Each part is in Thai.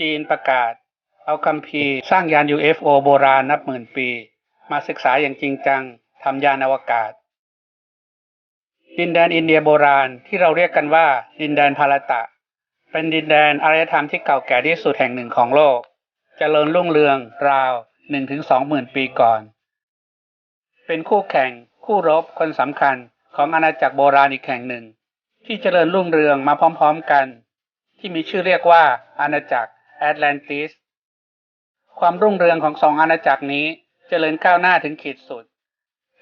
จีนประกาศ เอาคัมภีร์สร้างยาน UFO โบราณนับหมื่นปี มาศึกษาอย่างจริงจังทำยานอวกาศ ดินแดนอินเดียโบราณที่เราเรียกกันว่า ดินแดนพาราตะ เป็นดินแดนอารยธรรมที่เก่าแก่ที่สุดแห่งหนึ่งของโลกจเจริญรุ่งเรืองราวหนึ่งถึงสองหมื่นปีก่อน เป็นคู่แข่ง คู่รบคนสำคัญของอาณาจักรโบราณอีกแห่งหนึ่ง ที่เจริญรุ่งเรืองมาพร้อม ๆกัน ที่มีชื่อเรียกว่าอาณาจักร แอตแลนติส ความรุ่งเรืองของสองอาณาจักรนี้เจริญก้าวหน้าถึงขีดสุด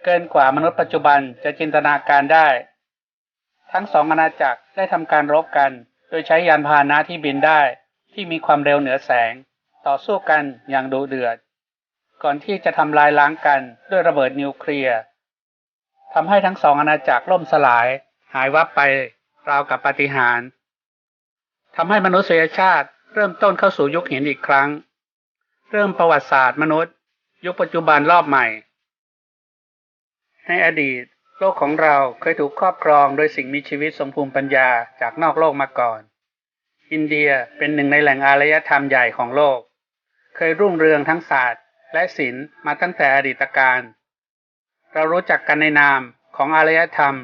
เกินกว่ามนุษย์ปัจจุบันจะจินตนาการได้ ทั้งสองอาณาจักรได้ทำการรบกัน โดยใช้ยานพาหนะที่บินได้ ที่มีความเร็วเหนือแสง ต่อสู้กันอย่างดุเดือด ก่อนที่จะทำลายล้างกันด้วยระเบิดนิวเคลียร์ทำให้ทั้งสองอาณาจักรล่มสลาย หายวับไปราวกับปาฏิหาริย์ทำให้มนุษยชาติ เริ่มต้นเข้าสู่ยุคหินอีกครั้ง เริ่มประวัติศาสตร์มนุษย์ ยุคปัจจุบันรอบใหม่ ในอดีต โลกของเราเคยถูกครอบครองโดยสิ่งมีชีวิตสมภูมิปัญญาจากนอกโลกมาก่อน อินเดียเป็นหนึ่งในแหล่งอารยธรรมใหญ่ของโลก เคยรุ่งเรืองทั้งศาสตร์ และศิลป์มาตั้งแต่อดีตการเรารู้จักกันในนามของอารยธรรม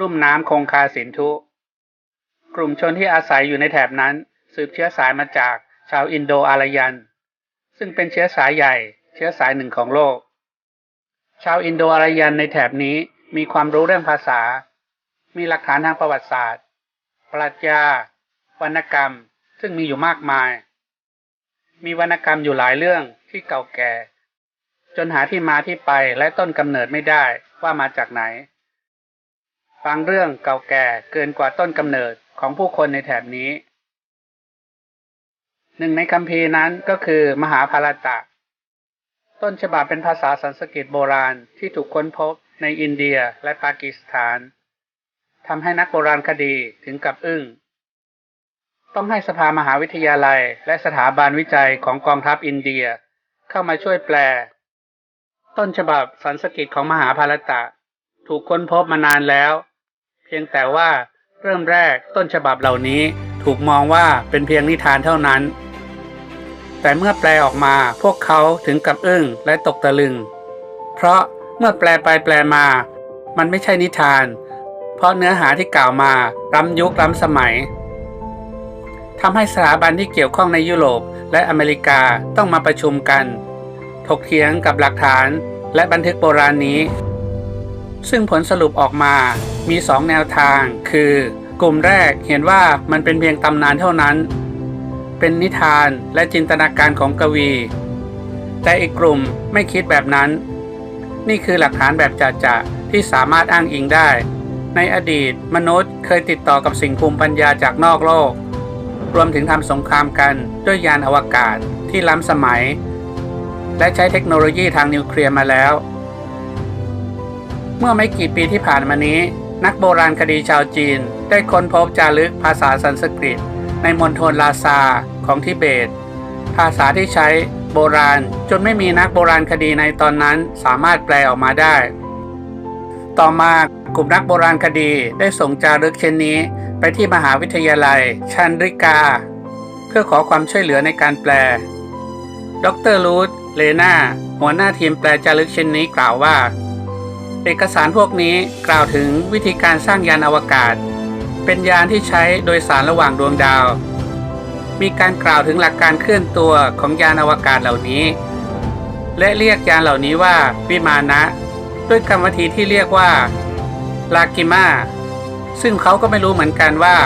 ลุ่มน้ำคงคาสินธุ กลุ่มชนที่อาศัยอยู่ในแถบนั้น สืบเชื้อสายมาจากชาวอินโดอารยัน ซึ่งเป็นเชื้อสายใหญ่ เชื้อสายหนึ่งของโลก ชาวอินโดอารยันในแถบนี้มีความรู้เรื่องภาษา มีหลักฐานทางประวัติศาสตร์ ปรัชญา วรรณกรรม ซึ่งมีอยู่มากมาย มีวรรณกรรมอยู่หลายเรื่องที่เก่าแก่ จนหาที่มาที่ไปและต้นกำเนิดไม่ได้ว่ามาจากไหนบางเรื่องเก่าแก่เกินกว่าต้นกำเนิดของผู้คนในแถบนี้ หนึ่งในคำพีนั้นก็คือมหาภารตะ ต้นฉบับเป็นภาษาสันสกฤตโบราณที่ถูกค้นพบในอินเดียและปากีสถานทำให้นักโบราณคดีถึงกับอึ้ง ต้องให้สภามหาวิทยาลัยและสถาบันวิจัยของกองทัพอินเดียเข้ามาช่วยแปล ต้นฉบับสันสกฤตของมหาภารตะ ถูกค้นพบมานานแล้ว เพียงแต่ว่าเริ่มแรกต้นฉบับเหล่านี้ถูกมองว่าเป็นเพียงนิทานเท่านั้น แต่เมื่อแปลออกมาพวกเขาถึงกับอึ้งและตกตะลึง เพราะเมื่อแปลไปแปลมา มันไม่ใช่นิทาน เพราะเนื้อหาที่กล่าวมาล้ำยุคล้ำสมัยทำให้สถาบันที่เกี่ยวข้องในยุโรปและอเมริกาต้องมาประชุมกัน ถกเถียงกับหลักฐานและบันทึกโบราณนี้ ซึ่งผลสรุปออกมามีสองแนวทาง คือกลุ่มแรกเห็นว่ามันเป็นเพียงตำนานเท่านั้น เป็นนิทานและจินตนาการของกวี แต่อีกกลุ่มไม่คิดแบบนั้น นี่คือหลักฐานแบบจ่าๆที่สามารถอ้างอิงได้ ในอดีตมนุษย์เคยติดต่อกับสิ่งภูมิปัญญาจากนอกโลก รวมถึงทำสงครามกันด้วยยานอวกาศที่ล้ำสมัย และใช้เทคโนโลยีทางนิวเคลียร์มาแล้ว เมื่อไม่กี่ปีที่ผ่านมานี้ นักโบราณคดีชาวจีนได้ค้นพบจารึกภาษาสันสกฤต ในมณฑลลาซาของทิเบต ภาษาที่ใช้โบราณจนไม่มีนักโบราณคดีในตอนนั้นสามารถแปลออกมาได้ ต่อมากลุ่มนักโบราณคดีได้ส่งจารึกเช่นนี้ไปที่มหาวิทยาลัยชันริกา เพื่อขอความช่วยเหลือในการแปล ดรลูดเลนาหัวหน้าทีมแปลจารึกเช่นนี้กล่าวว่า เอกสารพวกนี้กล่าวถึงวิธีการสร้างยานอวกาศ เป็นยานที่ใช้โดยสารระหว่างดวงดาว มีการกล่าวถึงหลักการเคลื่อนตัวของยานอวกาศเหล่านี้ และเรียกยานเหล่านี้ว่าวิมานะ ด้วยคำวิธีที่เรียกว่าลากิมาซึ่งเขาก็ไม่รู้เหมือนกันว่า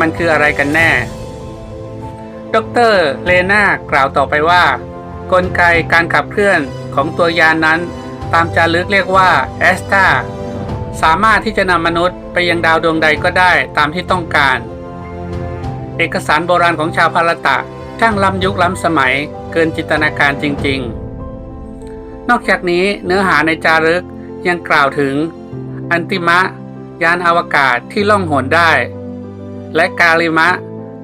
มันคืออะไรกันแน่ ดรเลนากล่าวต่อไปว่า กลไกการขับเคลื่อนของตัวยานนั้น ตามจารึกเรียกว่าแอสตา สามารถที่จะนำมนุษย์ไปยังดาวดวงใดก็ได้ตามที่ต้องการ เอกสารโบราณของชาวพารตะช่างล้ำยุคล้ำสมัยเกินจินตนาการจริง ๆ นอกจากนี้เนื้อหาในจารึกยังกล่าวถึง อันติมะ ยานอวกาศที่ล่องหนได้ และกาลิมะ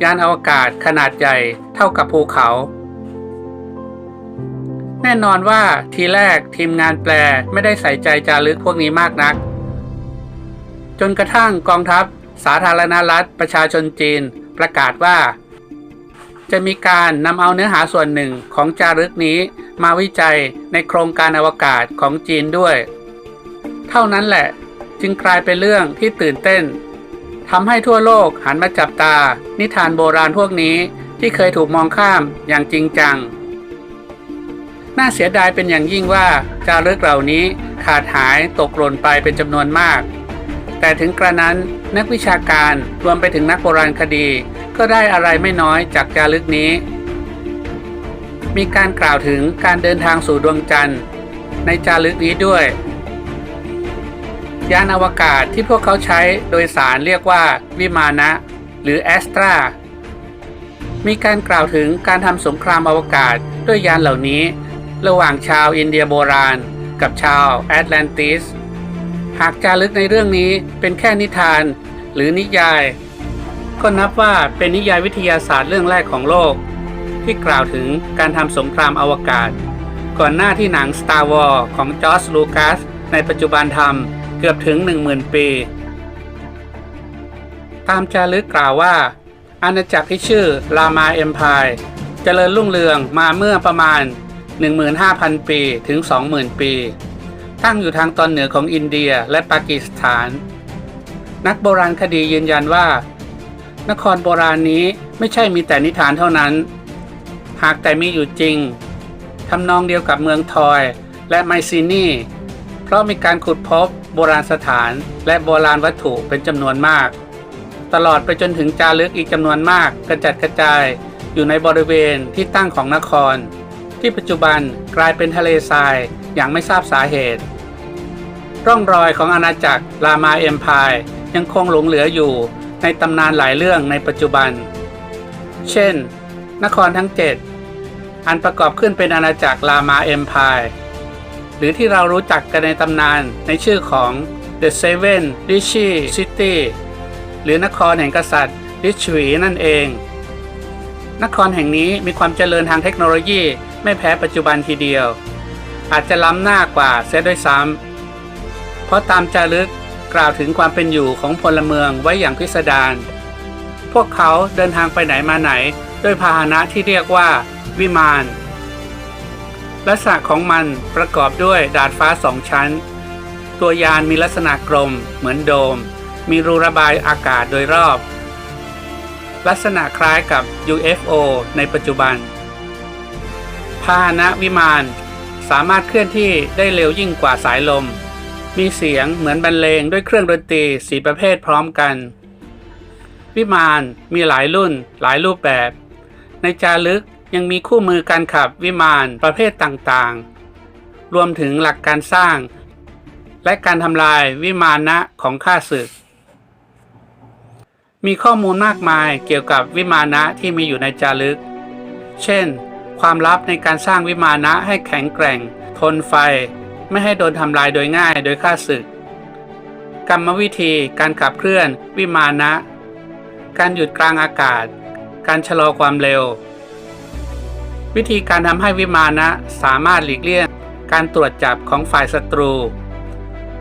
ยานอวกาศขนาดใหญ่เท่ากับภูเขา แน่นอนว่าทีแรกทีมงานแปลไม่ได้ใส่ใจจารึกพวกนี้มากนัก จนกระทั่งกองทัพสาธารณรัฐประชาชนจีนประกาศว่า จะมีการนำเอาเนื้อหาส่วนหนึ่งของจารึกนี้มาวิจัยในโครงการอวกาศของจีนด้วย เท่านั้นแหละจึงกลายเป็นเรื่องที่ตื่นเต้นทำให้ทั่วโลกหันมาจับตา นิทานโบราณพวกนี้ที่เคยถูกมองข้ามอย่างจริงจัง น่าเสียดายเป็นอย่างยิ่งว่าจารึกเหล่านี้ขาดหายตกหล่นไปเป็นจำนวนมาก แต่ถึงกระนั้นนักวิชาการรวมไปถึงนักโบราณคดี ก็ได้อะไรไม่น้อยจากจารึกนี้ มีการกล่าวถึงการเดินทางสู่ดวงจันทร์ ในจารึกนี้ด้วย ยานอวกาศที่พวกเขาใช้โดยสารเรียกว่าวิมานะ หรือแอสตรา มีการกล่าวถึงการทำสงครามอวกาศด้วยยานเหล่านี้ ระหว่างชาวอินเดียโบราณ กับชาวแอตแลนติส หากจารึกในเรื่องนี้เป็นแค่นิทาน หรือนิยาย ก็นับว่าเป็นนิยายวิทยาศาสตร์เรื่องแรกของโลก ที่กล่าวถึงการทำสงครามอวกาศ ก่อนหน้าที่หนัง Star Wars ของจอร์จลูคัสในปัจจุบันทำเกือบถึง 10,000 ปี ตามจารึกกล่าวว่า อาณาจักรที่ชื่อลามาเอ็มพายเจริญรุ่งเรืองมาเมื่อประมาณ 15,000 ปีถึง 20,000 ปี ตั้งอยู่ทางตอนเหนือของอินเดียและปากีสถาน นักโบราณคดียืนยันว่า นครโบราณนี้ไม่ใช่มีแต่นิทานเท่านั้น หากแต่มีอยู่จริงทำนองเดียวกับเมืองทอยและไมซีนีเพราะมีการขุดพบโบราณสถานและโบราณวัตถุเป็นจำนวนมาก ตลอดไปจนถึงจารึกอีกจำนวนมากกระจัดกระจายอยู่ในบริเวณที่ตั้งของนคร ที่ปัจจุบันกลายเป็นทะเลทรายอย่างไม่ทราบสาเหตุ ร่องรอยของอาณาจักรรามาเอ็มพายยังคงหลงเหลืออยู่ในตำนานหลายเรื่องในปัจจุบัน เช่น นครทั้ง7อันประกอบขึ้นเป็นอาณาจักรรามาเอ็มพายหรือที่เรารู้จักกันในตำนานในชื่อของ The Seven Rishi City หรือนครแห่งกษัตริย์ริชวีนั่นเอง นครแห่งนี้มีความเจริญทางเทคโนโลยี ไม่แพ้ปัจจุบันทีเดียว อาจจะล้ำหน้ากว่าเสียด้วยซ้ำเพราะตามจารึกกล่าวถึงความเป็นอยู่ของพลเมืองไว้อย่างพิสดารพวกเขาเดินทางไปไหนมาไหนด้วยพาหนะที่เรียกว่า วิมานลักษณะของมันประกอบด้วยดาดฟ้าสองชั้น ตัวยานมีลักษณะกลม เหมือนโดม มีรูระบายอากาศโดยรอบ ลักษณะคล้ายกับ UFO ในปัจจุบัน พาหนะวิมาน สามารถเคลื่อนที่ได้เร็วยิ่งกว่าสายลม มีเสียงเหมือนบรรเลงด้วยเครื่องดนตรีสีประเภทพร้อมกัน วิมานมีหลายรุ่นหลายรูปแบบ ในจารึกยังมีคู่มือการขับวิมานประเภทต่างๆ รวมถึงหลักการสร้าง และการทำลายวิมานะของข้าศึก มีข้อมูลมากมายเกี่ยวกับวิมานะที่มีอยู่ในจารึก เช่น ความลับในการสร้างวิมานะให้แข็งแกร่ง ทนไฟ ไม่ให้โดนทำลายโดยง่ายโดยข้าศึก กรรมวิธีการขับเคลื่อน วิมานะ การหยุดกลางอากาศ การชะลอความเร็ว วิธีการทำให้วิมานะสามารถหลีกเลี่ยง การตรวจจับของฝ่ายศัตรู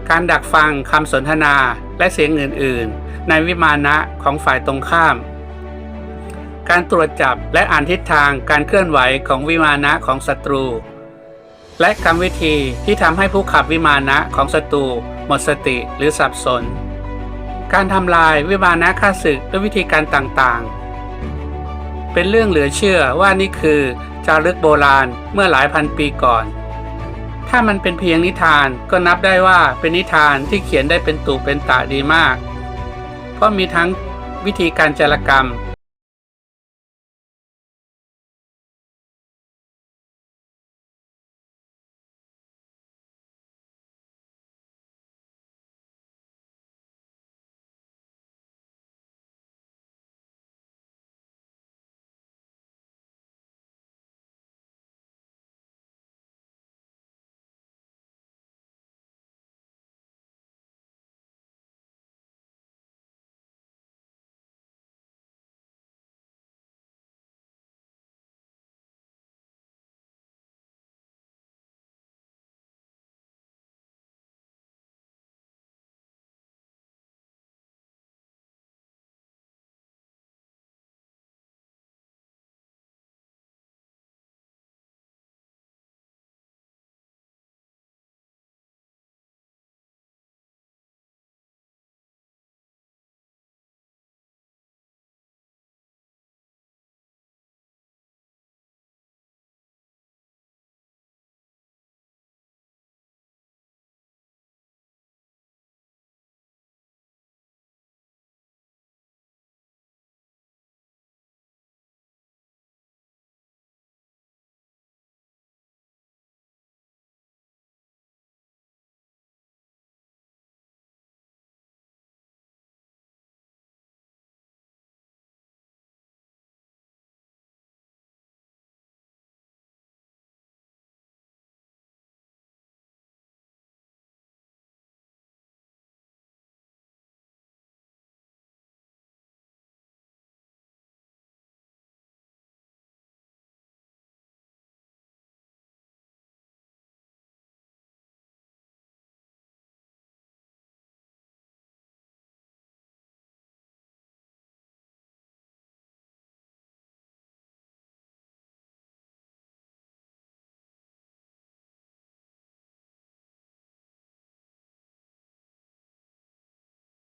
การดักฟังคำสนทนาและเสียงอื่น ๆ ในวิมานะของฝ่ายตรงข้าม การตรวจจับและอ่านทิศทางการเคลื่อนไหวของวิมานะของศัตรู และกรรมวิธีที่ทำให้ผู้ขับวิมานะของศัตรูหมดสติหรือสับสน การทำลายวิมานะฆ่าศึกด้วยวิธีการต่างๆ เป็นเรื่องเหลือเชื่อว่านี่คือจารึกโบราณเมื่อหลายพันปีก่อน ถ้ามันเป็นเพียงนิทานก็นับได้ว่าเป็นนิทานที่เขียนได้เป็นตูเป็นตาดีมาก เพราะมีทั้งวิธีการจารกรรม